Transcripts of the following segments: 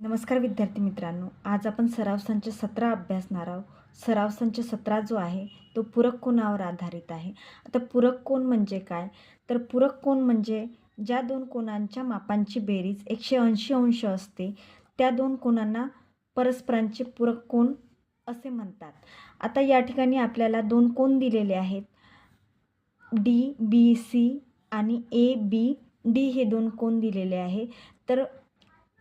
नमस्कार विद्यार्थी मित्रांनो आज आपण सराव संच सतरा अभ्यासणार आहोत. सराव संच सतरा जो आहे तो पूरक कोणावर आधारित आहे. आता पूरक कोण म्हणजे काय? तर पूरक कोण म्हणजे ज्या दोन कोणांच्या मापांची बेरीज एकशे ऐंशी अंश असते त्या दोन कोणांना परस्परांचे पूरक कोण असे म्हणतात. आता या ठिकाणी आपल्याला दोन कोण दिलेले आहेत. डी बी सी आणि ए बी डी हे दोन कोण दिलेले आहे. तर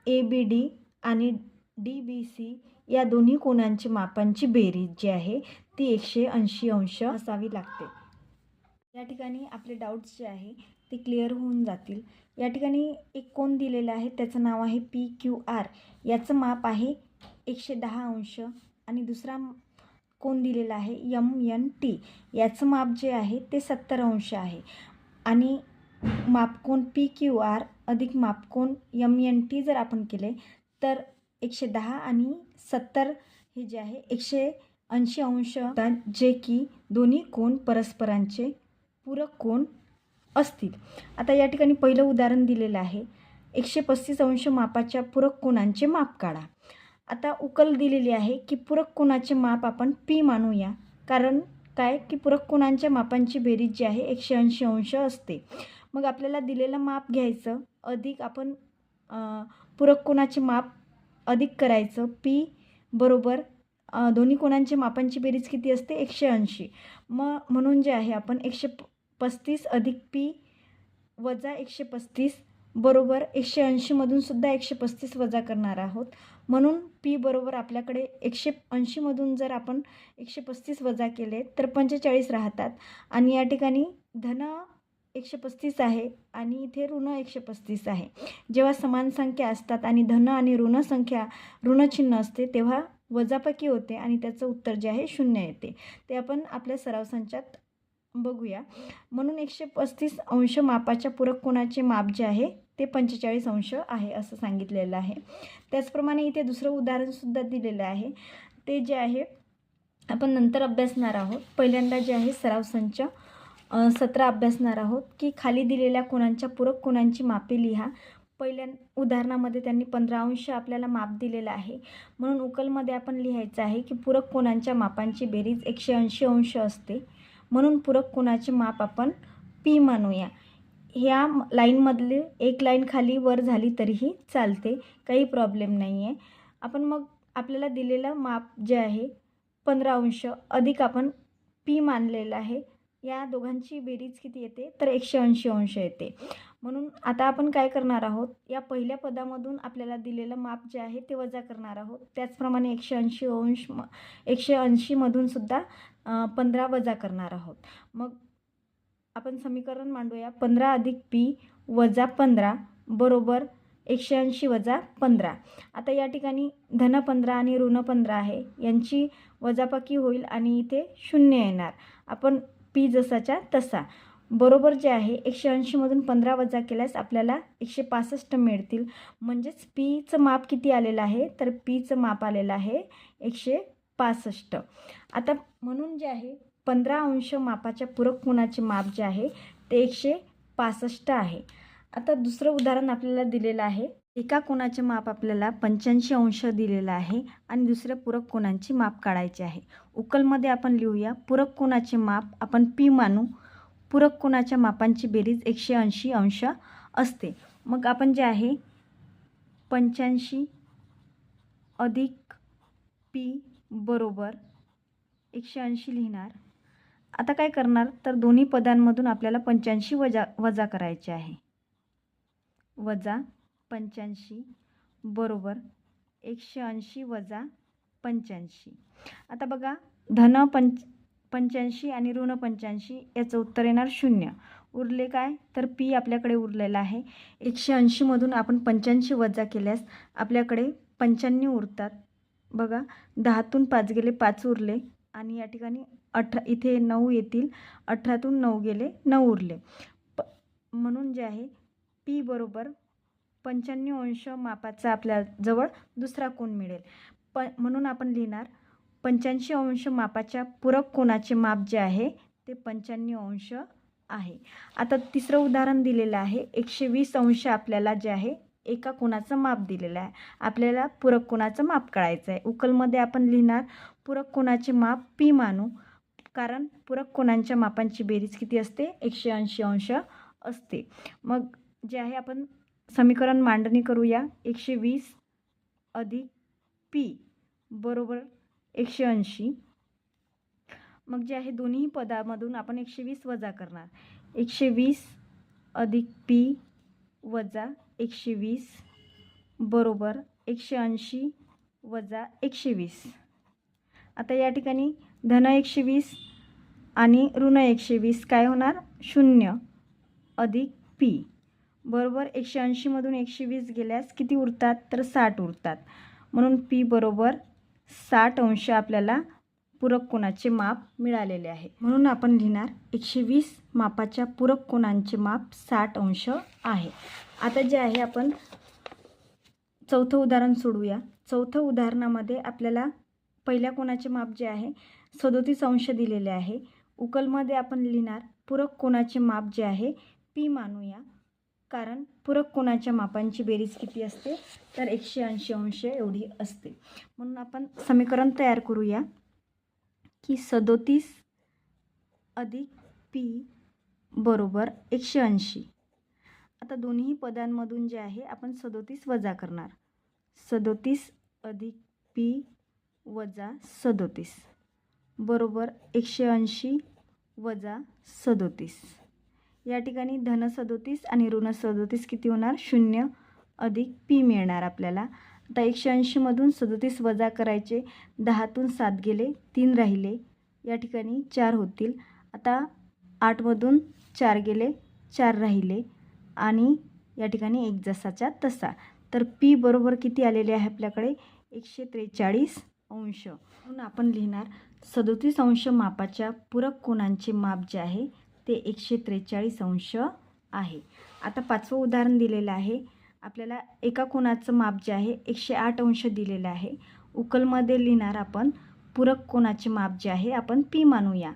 ए बी डी आणि डी बी सी या दोन्ही कोणांची मापांची बेरीज जी आहे ती एकशे ऐंशी अंश असावी लागते. या ठिकाणी आपले डाऊट्स जे आहे ते क्लिअर होऊन जातील. या ठिकाणी एक कोण दिलेला आहे त्याचं नाव आहे पी क्यू आर. याचं माप आहे एकशे दहा अंश. आणि दुसरा कोण दिलेला आहे यम एन टी. याचं माप जे आहे ते सत्तर अंश आहे. आणि मापकोन पी क्यू आर अधिक मापकोन यम एन टी जर आपण केले तर एकशे दहा आणि सत्तर हे जे आहे एकशे ऐंशी अंश जे की दोन्ही कोण परस्परांचे पूरक कोण असतील. आता या ठिकाणी पहिलं उदाहरण दिलेलं आहे. एकशे पस्तीस अंश मापाच्या पूरक कोणांचे माप काढा. आता उकल दिलेली आहे की पूरक कोणाचे माप आपण पी मानूया. कारण काय? की पूरक कोणांच्या मापांची बेरीज जी आहे एकशे ऐंशी अंश असते. मग आपल्याला दिलेलं माप घ्यायचं. अधिक आपण पूरक कोणाचे माप अधिक करायचं? पी बरोबर दोन्ही कोणांच्या मापांची बेरीज किती असते? एकशे ऐंशी. मग म्हणून जे आहे आपण एकशे प पस्तीस अधिक पी वजा एकशे पस्तीस बरोबर एकशे ऐंशीमधून सुद्धा एकशे पस्तीस वजा करणार आहोत. म्हणून पी बरोबर आपल्याकडे एकशे ऐंशीमधून जर आपण एकशे पस्तीस वजा केले तर पंचेचाळीस राहतात. आणि या ठिकाणी धन एकशे पस्तीस आहे आणि इथे ऋण एकशे पस्तीस आहे. जेव्हा समान संख्या असतात आणि धन आणि ऋण संख्या ऋणचिन्ह असते तेव्हा वजापकी होते आणि त्याचं उत्तर जे आहे शून्य येते. ते आपण आपल्या सराव संचात बघूया. म्हणून एकशे पस्तीस अंश मापाच्या पूरक कोणाचे माप जे आहे ते पंचेचाळीस अंश आहे असं सांगितलेलं आहे. त्याचप्रमाणे इथे दुसरं उदाहरणसुद्धा दिलेलं आहे. ते जे आहे आपण नंतर अभ्यासणार आहोत. पहिल्यांदा जे आहे सराव संच सतरा अभ्यासणार आहोत की खाली दिलेल्या कोणांच्या पूरक कोणांची मापे लिहा. पहिल्या उदाहरणामध्ये त्यांनी पंधरा अंश आपल्याला माप दिलेलं आहे. म्हणून उकलमध्ये आपण लिहायचं आहे की पूरक कोणांच्या मापांची बेरीज एकशे ऐंशी अंश असते. म्हणून पूरक कोणाचे माप आपण पी मानूया. ह्या लाईनमधले एक लाईन खाली वर झाली तरीही चालते. काही प्रॉब्लेम नाही आहे आपण मग आपल्याला दिलेलं माप जे आहे पंधरा अंश अधिक आपण पी मानलेलं आहे. या दोघांची बेरीज किती येते? तर एकशे ऐंशी अंश येते. म्हणून आता आपण काय करणार आहोत? या पहिल्या पदामधून आपल्याला दिलेलं माप जे आहे ते वजा करणार आहोत. त्याचप्रमाणे एकशे ऐंशी अंश म एकशे ऐंशीमधून सुद्धा पंधरा वजा करणार आहोत. मग आपण समीकरण मांडूया. पंधरा अधिक पी वजा पंधरा बरोबर एकशे ऐंशी वजा पंधरा. आता या ठिकाणी धन पंधरा आणि ऋण पंधरा आहे. यांची वजापाकी होईल आणि इथे शून्य येणार. आपण पी जसाच्या तसा. बरोबर जे आहे एकशे ऐंशीमधून पंधरा वजा केल्यास आपल्याला एकशे पासष्ट मिळतील. म्हणजेच पीचं माप किती आलेलं आहे? तर पीचं माप आलेलं आहे एकशे पासष्ट. आता म्हणून जे आहे पंधरा अंश मापाच्या पूरक कोणाचे माप जे आहे ते एकशे पासष्ट आहे. आता दुसरं उदाहरण आपल्याला दिलेलं आहे. एका कोणाचे माप आपल्याला पंच्याऐंशी अंश दिलेलं आहे आणि दुसऱ्या पूरक कोणांची माप काढायचे आहे. उकलमध्ये आपण लिहूया पूरक कोणाचे माप आपण पी मानू. पूरक कोणाच्या मापांची बेरीज एकशे ऐंशी अंश असते. मग आपण जे आहे पंच्याऐंशी अधिक पी बरोबर एकशे ऐंशी लिहिणार. आता काय करणार? तर दोन्ही पदांमधून आपल्याला पंच्याऐंशी वजा वजा करायचे आहे. वजा पंच्याऐंशी बरोबर एकशे ऐंशी वजा पंच्याऐंशी. आता बघा धन पंच पंच्याऐंशी आणि ऋण पंच्याऐंशी याचं उत्तर येणार शून्य. उरले काय? तर पी आपल्याकडे उरलेला आहे. एकशे ऐंशीमधून आपण पंच्याऐंशी वजा केल्यास आपल्याकडे पंच्याण्णव उरतात. बघा दहातून पाच गेले पाच उरले आणि या ठिकाणी अठरा इथे नऊ येतील. अठरातून नऊ गेले नऊ उरले. प म्हणून जे आहे पी बरोबर पंच्याण्णव अंश मापाचा आपल्याजवळ दुसरा कोण मिळेल. प म्हणून आपण लिहिणार पंच्याऐंशी अंश मापाच्या पूरक कोणाचे माप जे आहे ते पंच्याण्णव अंश आहे. आता तिसरं उदाहरण दिलेलं आहे एकशे वीस अंश आपल्याला जे आहे एका कोणाचं माप दिलेलं आहे. आपल्याला पूरक कोणाचं माप कळायचं आहे. उकलमध्ये आपण लिहिणार पूरक कोणाचे माप पी मानू. कारण पूरक कोणांच्या मापांची बेरीज किती असते? एकशे ऐंशी अंश असते. मग जे आहे आपण समीकरण मांडणी करूया. एकशे वीस अधिक पी बरोबर एकशे ऐंशी. मग जे आहे दोन्ही पदामधून आपण एकशे वीस वजा करणार. एकशे वीस अधिक पी वजा एकशे वीस बरोबर एकशे ऐंशी वजा एकशे वीस. आता या ठिकाणी धन एकशे वीस आणि ऋण एकशे वीस काय होणार? शून्य अधिक पी. बरोबर एकशे ऐंशीमधून एकशे वीस गेल्यास किती उरतात? तर साठ उरतात. म्हणून पी बरोबर साठ अंश आपल्याला पूरक कोणाचे माप मिळालेले आहे. म्हणून आपण लिहिणार एकशे वीस मापाच्या पूरक कोणांचे माप साठ अंश आहे. आता जे आहे आपण चौथं उदाहरण सोडूया. चौथं उदाहरणामध्ये आपल्याला पहिल्या कोणाचे माप जे आहे सदोतीस अंश दिलेले आहे. उकलमध्ये आपण लिहिणार पूरक कोणाचे माप जे आहे पी मानूया. कारण पूरक कोणाच्या मापांची बेरीज किती असते? तर एकशे ऐंशी अंश एवढी असते. म्हणून आपण समीकरण तयार करूया की सदोतीस अधिक पी बरोबर एकशे ऐंशी. आता दोन्ही पदांमधून जे आहे आपण सदोतीस वजा करणार. सदोतीस अधिक पी वजा सदोतीस बरोबर एकशे ऐंशी वजा सदोतीस. या ठिकाणी धन सदोतीस आणि ऋण सदोतीस किती होणार? शून्य अधिक पी मिळणार आपल्याला. आता एकशे ऐंशीमधून सदोतीस वजा करायचे दहातून सात गेले तीन राहिले. या ठिकाणी चार होतील. आता आठमधून चार गेले चार राहिले. आणि या ठिकाणी एक जसाच्या तसा. तर पी बरोबर किती आलेले आहे आपल्याकडे? एकशे त्रेचाळीस अंश. म्हणून आपण लिहिणार सदोतीस अंश मापाच्या पूरक कोणांचे माप जे आहे ते एकशे त्रेचाळीस अंश आहे. आता पाचवं उदाहरण दिलेलं आहे. आपल्याला एका कोणाचं माप जे आहे एकशे आठ अंश दिलेलं आहे. उकलमध्ये लिहिणार आपण पूरक कोणाचे माप जे आहे आपण पी मानूया.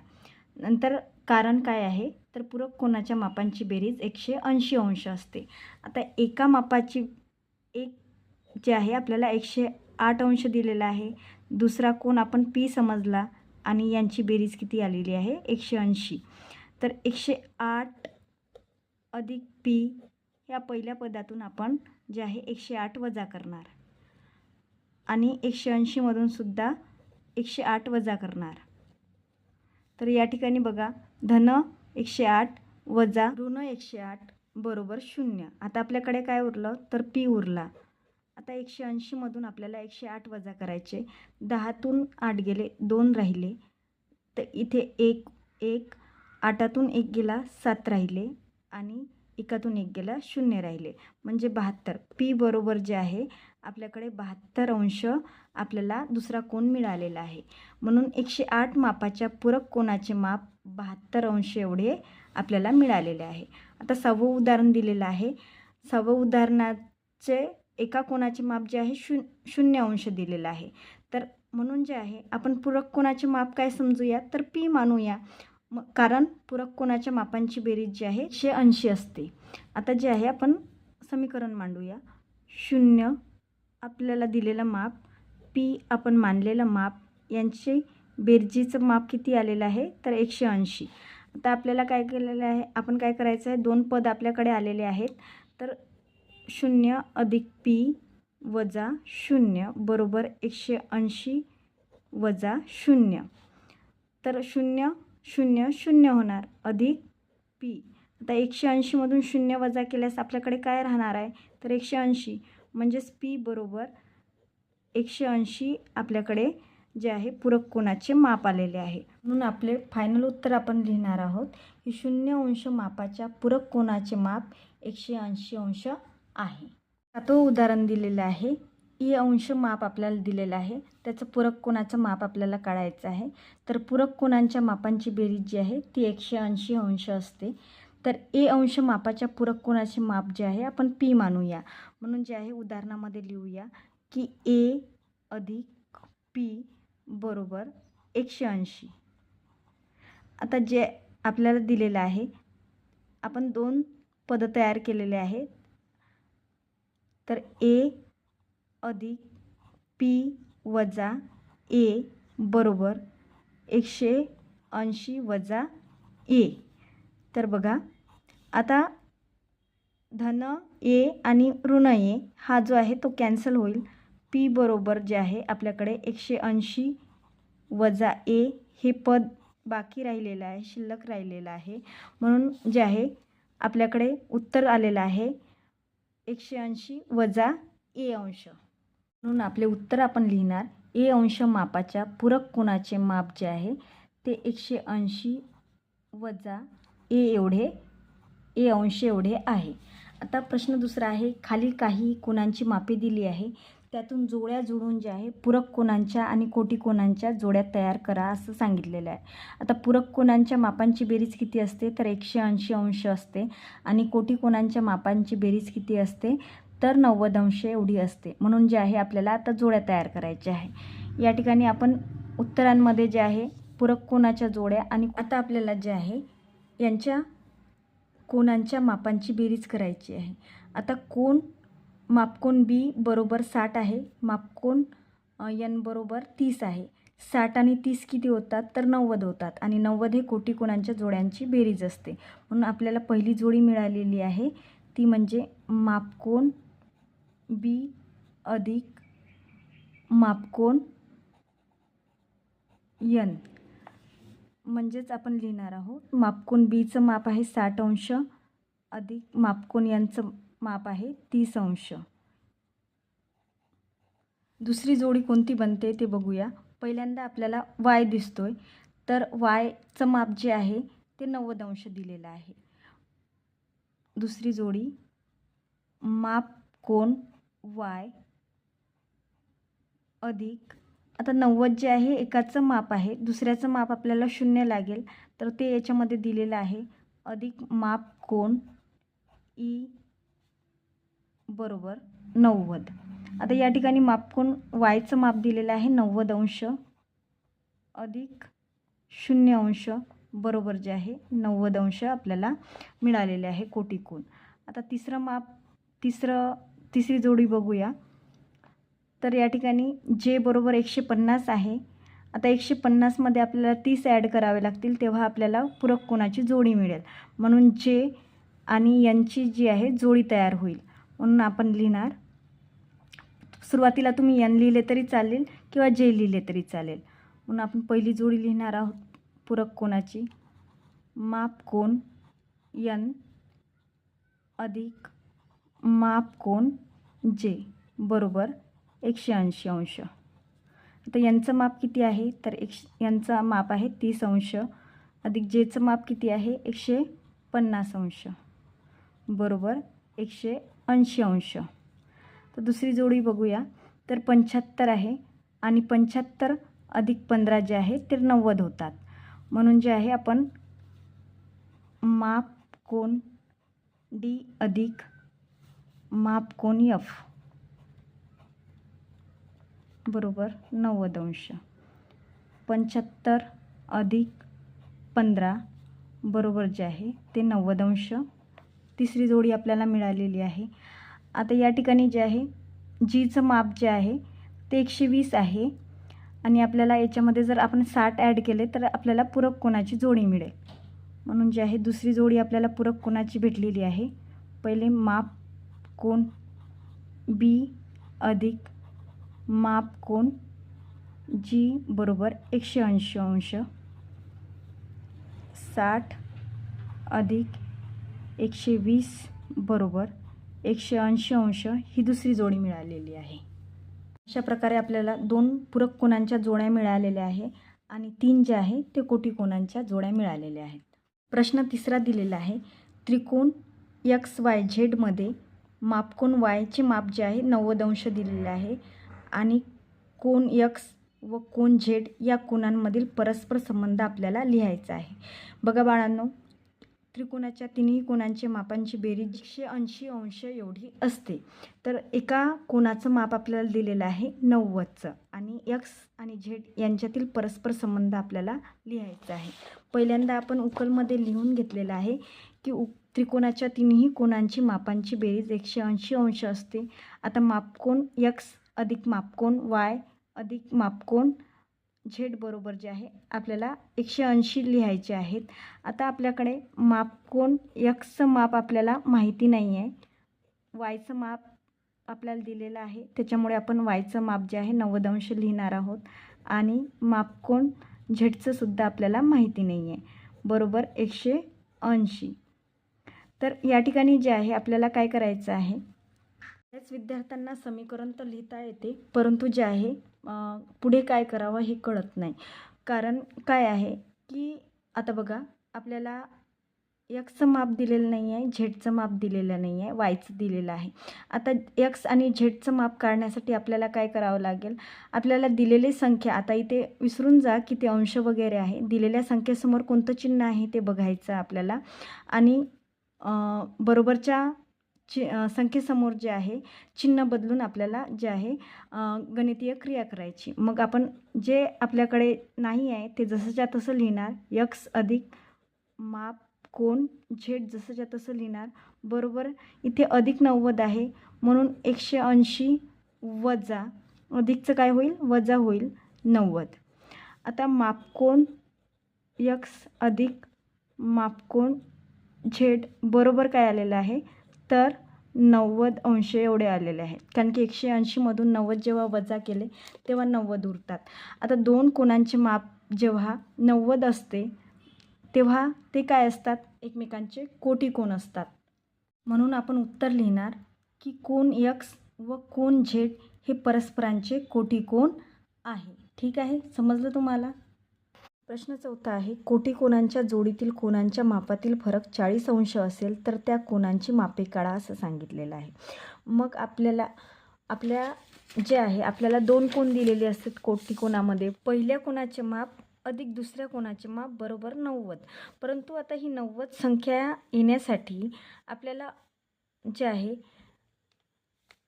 नंतर कारण काय आहे तर पूरक कोणाच्या मापांची बेरीज एकशे ऐंशी अंश असते. आता एका मापाची एक जे आहे आपल्याला एकशे आठ अंश दिलेला आहे. दुसरा कोण आपण पी समजला आणि यांची बेरीज किती आलेली आहे एकशे ऐंशी. तर एकशे आठ अधिक पी ह्या पहिल्या पदातून आपण जे आहे एकशे आठ वजा करणार. आणि एकशे ऐंशीमधून सुद्धा एकशे आठ वजा करणार. तर या ठिकाणी बघा धन एकशे आठ वजा ऋण एकशे आठ बरोबर शून्य. आता आपल्याकडे काय उरलं? तर पी उरला. आता एकशे ऐंशीमधून आपल्याला एकशे आठ वजा करायचे. दहातून आठ गेले दोन राहिले. तर इथे एक एक आठातून एक गेला सात राहिले आणि एकातून एक गेला शून्य राहिले. म्हणजे बहात्तर. पी बरोबर जे आहे आपल्याकडे बहात्तर अंश आपल्याला दुसरा कोण मिळालेला आहे. म्हणून एकशे आठ मापाच्या पूरक कोणाचे माप बहात्तर अंश एवढे आपल्याला मिळालेले आहे. आता सहावं उदाहरण दिलेलं आहे. सहावं उदाहरणाचे एका कोणाचे माप जे आहे शून शून्य अंश दिलेलं आहे. तर म्हणून जे आहे आपण पूरक कोणाचे माप काय समजूया? तर पी मानूया. मग कारण पूरक कोणाच्या मापांची बेरीज जी आहे एकशे ऐंशी असते. आता जे आहे आपण समीकरण मांडूया. शून्य आपल्याला दिलेलं माप पी आपण मानलेलं माप यांचे बेरजीचं माप किती आलेलं आहे तर एकशे ऐंशी. आता आपल्याला काय केलेलं आहे आपण काय करायचं आहे दोन पद आपल्याकडे आलेले आहेत तर शून्य अधिक पी वजा शून्य बरोबर एकशे ऐंशी वजा शून्य. तर शून्य शून्य शून्य होणार. अधिक पी आता एकशे ऐंशीमधून शून्य वजा केल्यास आपल्याकडे काय राहणार आहे? तर एकशे ऐंशी. म्हणजेच पी बरोबर एकशे ऐंशी आपल्याकडे जे आहे पूरक कोणाचे माप आलेले आहे. म्हणून आपले फायनल उत्तर आपण लिहिणार आहोत की शून्य अंश मापाच्या पूरक कोणाचे माप एकशे ऐंशी अंश आहे. तो उदाहरण दिलेलं आहे. ई अंश माप आपल्याला दिलेलं आहे. त्याचं पूरक कोणाचं माप आपल्याला काढायचं आहे. तर पूरक कोणांच्या मापांची बेरीज जी आहे ती एकशे ऐंशी अंश असते. तर ए अंश मापाच्या पूरक कोणाचे माप जे आहे आपण पी मानूया. म्हणून जे आहे उदाहरणामध्ये लिहूया की ए अधिक पी बरोबर एकशे ऐंशी. आता जे आपल्याला दिलेलं आहे आपण दोन पदं तयार केलेले आहेत. तर ए अधिक पी वजा ए बरोबर एकशे ऐंशी वजा ए. तर बघा आता धन ए आणि ऋण ए हा जो आहे तो कॅन्सल होईल. पी बरोबर जे आहे आपल्याकडे एकशे ऐंशी वजा ए हे पद बाकी राहिलेलं आहे शिल्लक राहिलेलं आहे. म्हणून जे आहे आपल्याकडे उत्तर आलेलं आहे एकशे ऐंशी वजा ए अंश. म्हणून आपले उत्तर आपण लिहिणार ए अंश मापाच्या पूरक कोणाचे माप जे आहे ते एकशे ऐंशी वजा ए एवढे ए अंश एवढे आहे. आता प्रश्न दुसरा आहे खाली काही कोणांची मापे दिली आहे त्यातून जोड्या जुळून जे आहे पूरक कोणांच्या आणि कोटी कोणांच्या जोड्या तयार करा असं सांगितलेलं आहे. आता पूरक कोणांच्या मापांची बेरीज किती असते तर एकशे ऐंशी अंश असते आणि कोटी कोणांच्या मापांची बेरीज किती असते तर नव्वद अंश एवढी असते. म्हणून जे आहे आपल्याला आता जोड्या तयार करायच्या आहे. या ठिकाणी आपण उत्तरांमध्ये जे आहे पूरक कोणाच्या जोड्या आणि आता आपल्याला जे आहे यांच्या कोणांच्या मापांची बेरीज करायची आहे. आता कोण मापकोन बी बरोबर साठ आहे. मापकोन यन बरोबर तीस आहे. साठ आणि तीस किती होतात? तर नव्वद होतात. आणि नव्वद हे कोटी कोणांच्या जोड्यांची बेरीज असते. म्हणून आपल्याला पहिली जोडी मिळालेली आहे. ती म्हणजे मापकोन बी अधिक मापकोन यन. म्हणजेच आपण लिहिणार आहोत मापकोन बीचं माप आहे साठ अंश अधिक मापकोन यांचं माप आहे तीस अंश. दुसरी जोडी कोणती बनते ते बघूया. पहिल्यांदा आपल्याला वाय दिसतोय तर वायचं माप जे आहे ते नव्वद अंश दिलेलं आहे. दुसरी जोडी माप कोण वाय अधिक. आता नव्वद जे आहे एकाचं माप आहे. दुसऱ्याचं माप आपल्याला शून्य लागेल. तर ते याच्यामध्ये दिलेलं आहे. अधिक माप कोण? ई बरोबर नव्वद. आता या ठिकाणी माप कोण? वायचं माप दिलेलं आहे नव्वद अंश. अधिक शून्य अंश बरोबर जे आहे नव्वद अंश आपल्याला मिळालेले आहे कोटी कोण आता तिसरं माप तिसरं तिसरी जोडी बघूया. तर या ठिकाणी जे बरोबर एकशे पन्नास आहे आता एकशे पन्नासमध्ये आपल्याला तीस ॲड करावे लागतील तेव्हा आपल्याला पूरक कोणाची जोडी मिळेल. म्हणून जे आणि यांची जी आहे जोडी तयार होईल. म्हणून आपण लिहिणार सुरुवातीला तुम्ही यन लिहिले तरी चालेल किंवा जे लिहिले तरी चालेल. म्हणून आपण पहिली जोडी लिहिणार आहोत पूरक कोणाची? माप कोण? यन अधिक माप कोण? जे. बरोबर. एकशे ऐंशी अंश. आता यांचं माप किती आहे? तर एकशे यांचं माप आहे तीस अंश. अधिक जेचं माप किती आहे? एकशे पन्नास अंश. बरोबर. एकशे ऐंशी अंश. तर दुसरी जोडी बघूया. तर पंच्याहत्तर आहे आणि पंच्याहत्तर अधिक पंधरा जे आहे ते नव्वद होतात. म्हणून जे आहे आपण माप कोण? डी अधिक माप कोण यफ बरोबर नव्वद अंश. पंच्याहत्तर अधिक पंधरा बरोबर जे आहे ते नव्वद अंश. तिसरी जोडी आपल्याला मिळालेली आहे. आता या ठिकाणी जे आहे जीचं माप जे आहे ते एकशे वीस आहे. आणि आपल्याला याच्यामध्ये जर आपण साठ ॲड केले तर आपल्याला पूरक कोणाची जोडी मिळेल? म्हणून जे आहे दुसरी जोडी आपल्याला पूरक कोणाची भेटलेली आहे? पहिले माप कोण बी अधिक माप कोण? जी बरोबर एकशे ऐंशी अंश. साठ अधिक एकशे वीस बरोबर एकशे ऐंशी अंश ही दुसरी जोडी मिळालेली आहे. अशा प्रकारे आपल्याला दोन पूरक कोणांच्या जोड्या मिळालेल्या आहे आणि तीन जे आहे ते कोटी कोणांच्या जोड्या मिळालेल्या आहेत. प्रश्न तिसरा दिलेला आहे त्रिकोण यक्स वाय झेडमध्ये मापकोन वायचे माप जे आहे नव्वद अंश दिलेले आहे. आणि कोण यक्स व कोण झेड या कोणांमधील परस्पर संबंध आपल्याला लिहायचा आहे. बघा बाळांनो त्रिकोणाच्या तिन्ही कोणांचे मापांची बेरीज एकशे ऐंशी अंश एवढी असते. तर एका कोणाचं माप आपल्याला दिलेलं आहे नव्वदचं. आणि यक्स आणि झेड यांच्यातील परस्पर संबंध आपल्याला लिहायचा आहे. पहिल्यांदा आपण उकलमध्ये लिहून घेतलेलं आहे की उ त्रिकोणाच्या तिन्ही कोणांची मापांची बेरीज एकशे ऐंशी अंश असते. आता मापकोन यक्स अधिक मापकोन वाय अधिक मापकोन झेड बरोबर जे आहे आपल्याला एकशे ऐंशी लिहायचे आहेत. आता आपल्याकडे मापकोन यक्सचं माप आपल्याला माहिती नाही आहे. वायचं माप आपल्याला दिलेलं आहे. त्याच्यामुळे आपण वायचं माप जे आहे नव्वद अंश लिहिणार आहोत. आणि मापकोन झेडचं सुद्धा आपल्याला माहिती नाही आहे. बरोबर एकशे ऐंशी. तर या ठिकाणी जे आहे आपल्याला काय करायचं आहे? बऱ्याच विद्यार्थ्यांना समीकरण तर लिहिता येते परंतु जे आहे पुढे काय करावं हे कळत नाही. कारण काय आहे की आता बघा आपल्याला यक्सचं माप दिलेलं नाही आहे झेडचं माप दिलेलं नाही आहे वायचं दिलेलं आहे. आता यक्स आणि झेडचं माप काढण्यासाठी आपल्याला काय करावं लागेल? आपल्याला दिलेली संख्या आता इथे विसरून जा की ते अंश वगैरे आहे. दिलेल्या संख्येसमोर कोणतं चिन्ह आहे ते बघायचं आपल्याला. आणि बरोबरच्या चि संख्येसमोर जे आहे चिन्ह बदलून आपल्याला जे आहे गणितीय क्रिया करायची. मग आपण जे आपल्याकडे नाही आहे ते जसंच्या तसं लिहिणार. यक्स अधिक माप कोण? झेड जसंच्या तसं लिहिणार. बरोबर इथे अधिक नव्वद आहे. म्हणून एकशे ऐंशी वजा अधिकचं काय होईल? वजा होईल नव्वद. आता मापकोन यक्स अधिक मापकोन झेड बरोबर काय आलेलं आहे? तर नव्वद अंश एवढे आलेले आहेत. कारण की एकशे ऐंशीमधून नव्वद जेव्हा वजा केले तेव्हा नव्वद उरतात. आता दोन कोणांचे माप जेव्हा नव्वद असते तेव्हा ते काय असतात? एकमेकांचे कोटी कोण असतात. म्हणून आपण उत्तर लिहिणार की कोण यक्स व कोण झेड हे परस्परांचे कोटी कोण आहे. ठीक आहे? समजलं तुम्हाला? प्रश्न चौथा आहे कोटी कोणांच्या जोडीतील कोणांच्या मापातील फरक चाळीस अंश असेल तर त्या कोणांची मापे काढा असं सांगितलेलं आहे. मग आपल्याला आपल्या जे आहे आपल्याला दोन कोण दिलेले असतात कोटी कोणामध्ये. पहिल्या कोणाचे माप अधिक दुसऱ्या कोणाचे माप बरोबर नव्वद. परंतु आता ही नव्वद संख्या येण्यासाठी आपल्याला जे आहे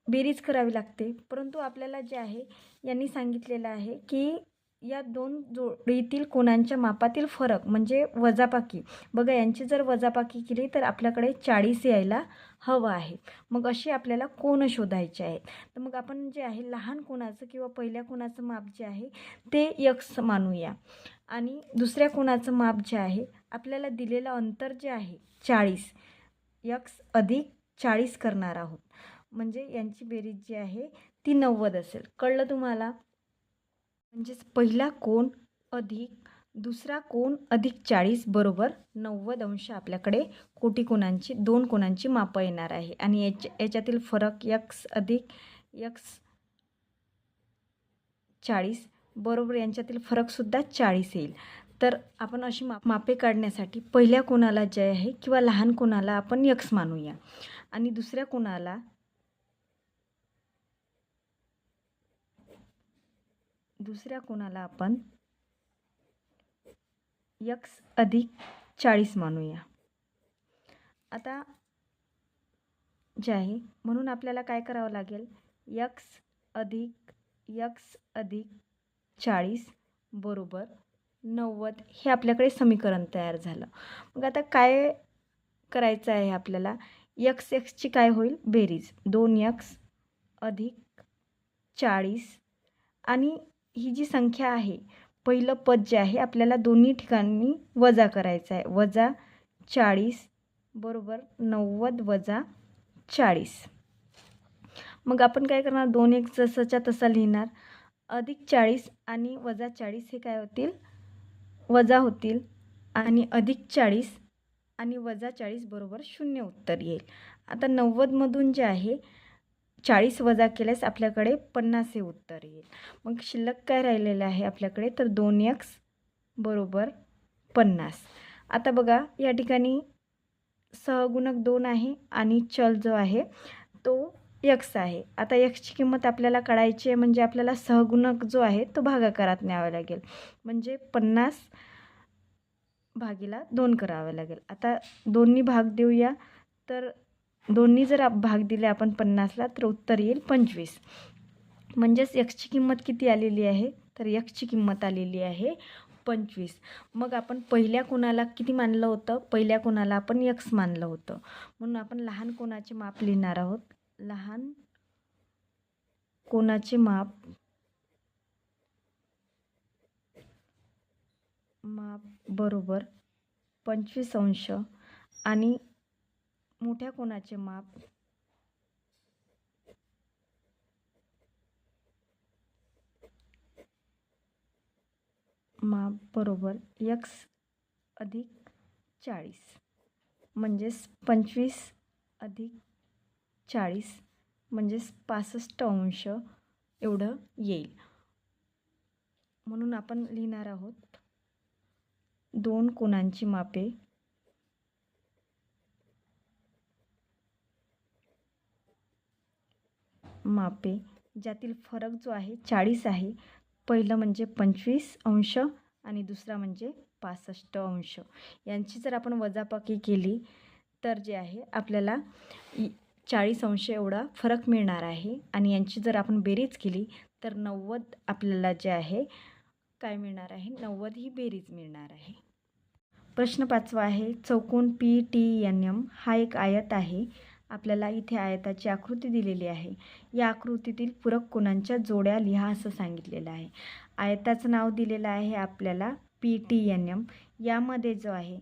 बेरीज करावी लागते. परंतु आपल्याला जे आहे यांनी सांगितलेलं आहे की या दोन जोडीतील कोणांच्या मापातील फरक म्हणजे वजापाकी बघा यांची जर वजापाकी केली तर आपल्याकडे चाळीस यायला हवं आहे. मग असे आपल्याला कोण शोधायचे आहेत तर मग आपण जे आहे लहान कोणाचं किंवा पहिल्या कोणाचं माप जे आहे ते यक्स मानूया. आणि दुसऱ्या कोणाचं माप जे आहे आपल्याला दिलेलं अंतर जे आहे चाळीस. यक्स अधिक चाळीस करणार आहोत. म्हणजे यांची बेरीज जी आहे ती नव्वद असेल. कळलं तुम्हाला? म्हणजेच पहिला कोण अधिक दुसरा कोण अधिक चाळीस बरोबर नव्वद अंश आपल्याकडे कोटी कोणांची दोन कोणांची मापं येणार आहे. आणि याच्या याच्यातील फरक यक्स अधिक यक्स चाळीस बरोबर यांच्यातील फरकसुद्धा चाळीस येईल. तर आपण अशी मा मापे काढण्यासाठी पहिल्या कोणाला जे आहे किंवा लहान कोणाला आपण यक्स मानूया. आणि दुसऱ्या कोणाला दुसऱ्या कोणाला आपण यक्स अधिक चाळीस मानूया. आता जे आहे म्हणून आपल्याला काय करावं लागेल? यक्स अधिक यक्स अधिक चाळीस बरोबर नव्वद हे आपल्याकडे समीकरण तयार झालं. मग आता काय करायचं आहे आपल्याला? यक्स एक्सची काय होईल? बेरीज. दोन यक्स अधिक चाळीस आणि ही जी संख्या आहे पहिलं पद जे आहे आपल्याला दोन्ही ठिकाणी वजा करायचं आहे. वजा चाळीस बरोबर नव्वद वजा चाळीस. मग आपण काय करणार? दोन एक जसंच्या तसा लिहिणार. अधिक चाळीस आणि वजा चाळीस हे काय होतील? वजा होतील आणि अधिक चाळीस आणि वजा चाळीस बरोबर शून्य उत्तर येईल. आता नव्वदमधून जे आहे चाळीस वजा केल्यास आपल्याकडे पन्नास हे उत्तर येईल. मग शिल्लक काय राहिलेलं आहे आपल्याकडे? तर दोन यक्स बरोबर पन्नास. आता बघा या ठिकाणी सहगुणक दोन आहे आणि चल जो आहे तो यक्स आहे. आता यक्सची किंमत आपल्याला काढायची आहे म्हणजे आपल्याला सहगुणक जो आहे तो भागाकारात न्यावा लागेल. म्हणजे पन्नास भागीला दोन करावं लागेल. आता दोन्ही भाग देऊया तर दोन्ही जर भाग दिले आपण पन्नासला तर उत्तर येईल पंचवीस. म्हणजेच यक्षची किंमत किती आलेली आहे? तर यक्षची किंमत आलेली आहे पंचवीस. मग आपण पहिल्या कोणाला किती मानलं होतं? पहिल्या कोणाला आपण यक्स मानलं होतं. म्हणून आपण लहान कोणाचे माप लिहिणार आहोत. लहान कोणाचे माप? माप बरोबर पंचवीस अंश आणि मोठ्या कोणाचे माप? माप बरोबर यक्स अधिक चाळीस. म्हणजेच पंचवीस अधिक चाळीस म्हणजेच पासष्ट अंश एवढं येईल. म्हणून आपण लिहिणार आहोत दोन कोणांची मापे मापे ज्यातील फरक जो आहे चाळीस आहे. पहिलं म्हणजे पंचवीस अंश आणि दुसरा म्हणजे पासष्ट अंश. यांची जर आपण वजापाकी केली तर जे आहे आपल्याला चाळीस अंश एवढा फरक मिळणार आहे. आणि यांची जर आपण बेरीज केली तर नव्वद आपल्याला जे आहे काय मिळणार आहे? नव्वद ही बेरीज मिळणार आहे. प्रश्न पाचवा आहे चौकोन पी टी एन एम हा एक आयत आहे. आपल्याला इथे आयताची आकृती दिलेली आहे. या आकृतीतील पूरक कोणांच्या जोड्या लिहा असं सांगितलेलं आहे. आयताचं नाव दिलेलं आहे आपल्याला पी टी एन एम. यामध्ये जो आहे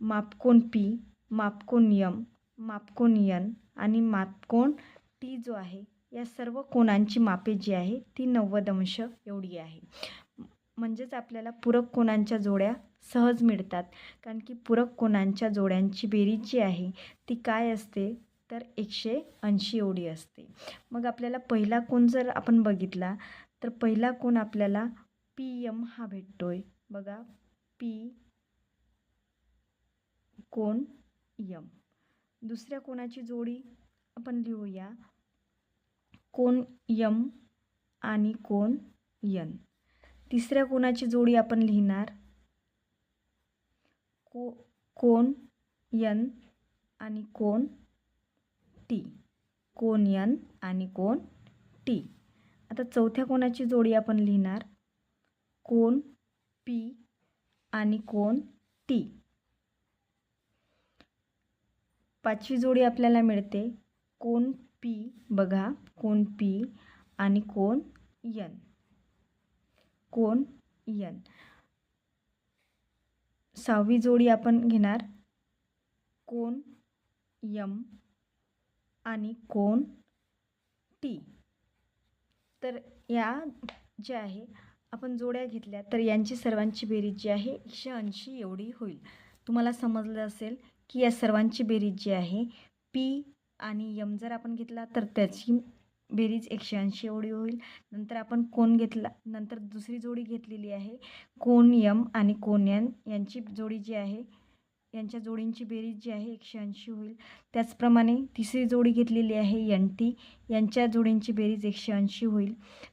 मापकोन पी मापकोन यम मापकोन यन आणि मापकोन टी जो आहे या सर्व कोणांची मापे जी आहे ती नव्वद अंश एवढी आहे. म्हणजेच आपल्याला पूरक कोणांच्या जोड्या सहज मिळतात. कारण की पूरक कोणांच्या जोड्यांची बेरीज जी आहे ती काय असते? तर एकशे ऐंशी एवढी असते. मग आपल्याला पहिला कोण जर आपण बघितला तर पहिला कोण आपल्याला पी एम हा भेटतो आहे बघा पी कोण यम दुसऱ्या कोणाची जोडी आपण लिहूया? कोण यम आणि कोण यन तिसऱ्या कोणाची जोडी आपण लिहिणार? को कोण यन आणि कोण टी. कोन यन आणि कोण टी. आता चौथ्या कोणाची जोडी आपण लिहिणार? कोण पी आणि कोण टी. पाचवी जोडी आपल्याला मिळते. कोण पी बघा. कोण पी आणि कोण यन. कोन यन. सहावी जोडी आपण घेणार. कोन यम आणि कोण टी. तर या ज्या आहे आपण जोड्या घेतल्या तर यांची सर्वांची बेरीज जी आहे एकशे ऐंशी एवढी होईल. तुम्हाला समजलं असेल की या सर्वांची बेरीज जी आहे पी आणि यम जर आपण घेतला तर त्याची बेरीज एकशे ऐंशी एवढी होईल. नंतर आपण कोण घेतला नंतर दुसरी जोडी घेतलेली आहे कोण यम आणि कोण यन यांची जोडी जी आहे यांच्या जोडींची बेरीज जी आहे एकशे ऐंशी होईल. त्याचप्रमाणे तिसरी जोडी घेतलेली आहे एन टी यांच्या जोडींची बेरीज एकशे ऐंशी होईल.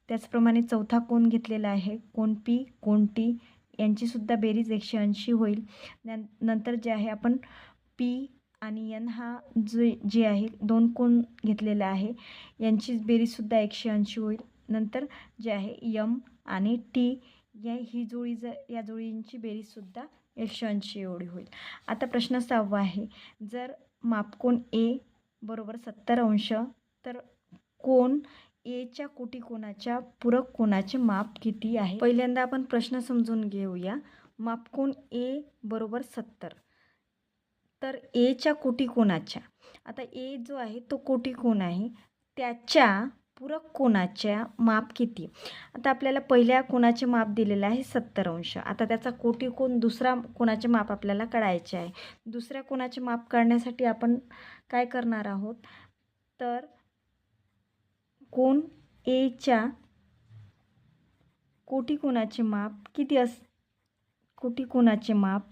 त्याचप्रमाणे चौथा कोण घेतलेला आहे? कोण पी कोण टी? यांचीसुद्धा बेरीज एकशे ऐंशी होईल. न नंतर जे आहे आपण पी आणि यन हा जे जे आहे दोन कोण घेतलेला आहे यांची बेरीजसुद्धा एकशे ऐंशी होईल. नंतर जे आहे यम आणि टी या ही जोडी जर या जोडींची बेरीजसुद्धा एकशे ऐंशी एवढी होईल. आता प्रश्न सहावा आहे. जर मापकोन ए बरोबर सत्तर अंश तर कोण एच्या कोटीकोणाच्या पूरक कोणाचे माप किती आहे? पहिल्यांदा आपण प्रश्न समजून घेऊया. मापकोन ए बरोबर सत्तर तर एच्या कोटी कोणाच्या आता ए जो आहे तो कोटी कोण आहे. त्याच्या पूरक कोणाच्या माप किती? आता आपल्याला पहिल्या कोणाचे माप दिलेलं आहे सत्तर अंश. आता त्याचा कोटी कोण दुसरा कोणाचे माप आपल्याला काढायचे आहे? दुसऱ्या कोणाचे माप काढण्यासाठी आपण काय करणार आहोत? तर कोण एच्या कोटी कोणाचे माप किती अस कोटी कोणाचे माप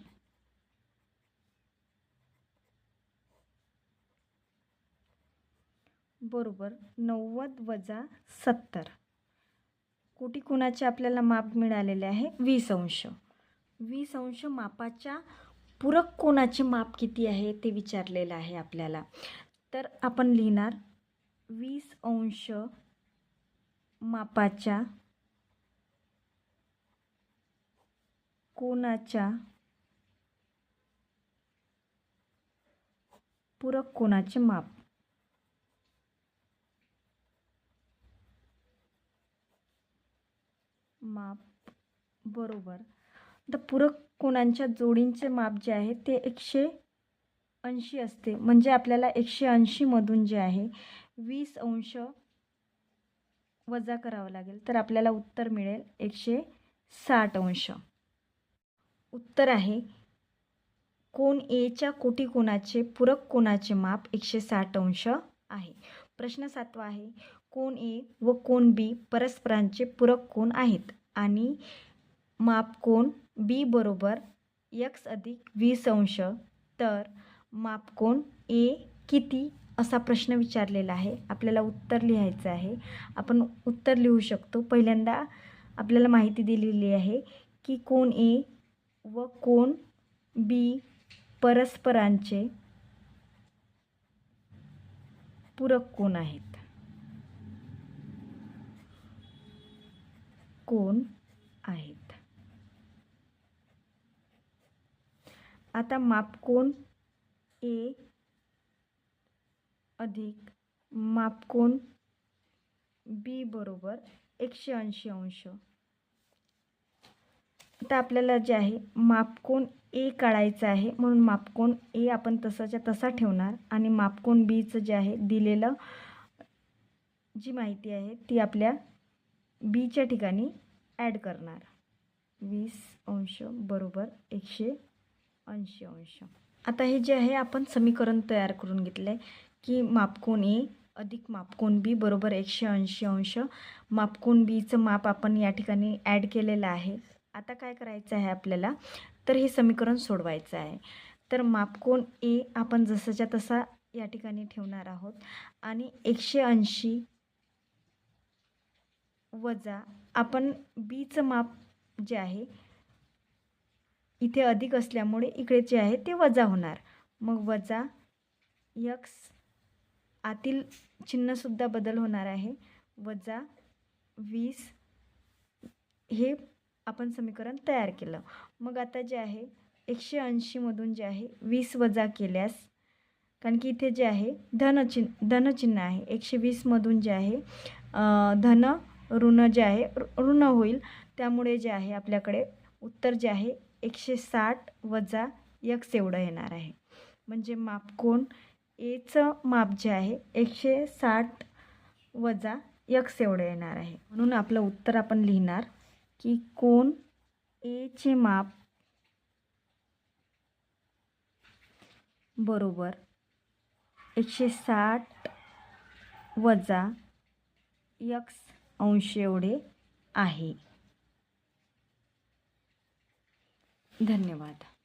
बरोबर नव्वद वजा सत्तर. कोटी कोणाचे आपल्याला माप मिळालेले आहे? वीस अंश. वीस अंश मापाच्या पूरक कोणाचे माप किती आहे ते विचारलेलं आहे आपल्याला. तर आपण लिहिणार वीस अंश मापाच्या कोणाच्या पूरक कोणाचे माप? माप. बरोबर. आता पूरक कोणांच्या जोडींचे माप जे आहे ते एकशे ऐंशी असते. म्हणजे आपल्याला एकशे ऐंशीमधून जे आहे वीस अंश वजा करावं लागेल. तर आपल्याला उत्तर मिळेल एकशे साठ अंश. उत्तर आहे कोण एच्या कोटी कोणाचे पूरक कोणाचे माप एकशे साठ अंश आहे. प्रश्न सातवा आहे कोण ए व कोण बी परस्परांचे पूरक कोण आहेत? आणि माप कोण? बी बरोबर यक्स अधिक वीस अंश. तर माप कोण? ए किती? असा प्रश्न विचारलेला आहे. आपल्याला उत्तर लिहायचं आहे. आपण उत्तर लिहू शकतो. पहिल्यांदा आपल्याला माहिती दिलेली आहे की कोण ए व कोण बी परस्परांचे पूरक कोण आहेत? कोण आहेत? आता मापकोन ए अधिक मापकोन बी बरोबर एकशे ऐंशी अंश. आता आपल्याला जे आहे मापकोन ए काढायचं आहे म्हणून मापकोन ए आपण तसाच्या तसा ठेवणार. आणि मापकोन बीचं जे आहे दिलेलं जी माहिती आहे ती आपल्या बीच्या ठिकाणी ॲड करणार. वीस अंश बरोबर एकशे ऐंशी अंश. आता हे जे आहे आपण समीकरण तयार करून घेतलं आहे की मापकोन ए अधिक मापकोन बी बरोबर एकशे ऐंशी अंश. मापकोन बीचं माप आपण या ठिकाणी ॲड केलेलं आहे. आता काय करायचं आहे आपल्याला? तर हे समीकरण सोडवायचं आहे. तर मापकोन ए आपण जसंच्या तसा या ठिकाणी ठेवणार आहोत आणि एकशे ऐंशी वजा. आपण बीचं माप जे आहे इथे अधिक असल्यामुळे इकडे जे आहे ते वजा होणार. मग वजा यक्स आतील चिन्हसुद्धा बदल होणार आहे. वजा वीस हे आपण समीकरण तयार केलं. मग आता जे आहे एकशे ऐंशीमधून जे आहे वीस वजा केल्यास कारण की इथे जे आहे धनचिन्ह धनचिन्ह आहे. एकशे वीसमधून जे आहे धन ऋण जे आहे ऋण होईल. त्यामुळे जे आहे आपल्याकडे उत्तर जे आहे एकशे साठ वजा यक्स एवढं येणार आहे. म्हणजे मापकोण एचं माप जे आहे एकशे साठ वजा यक्स एवढं येणार आहे. म्हणून आपलं उत्तर आपण लिहिणार की कोण एचे माप बरोबर एकशे साठ वजा यक्स अंश एवढे आहे. धन्यवाद.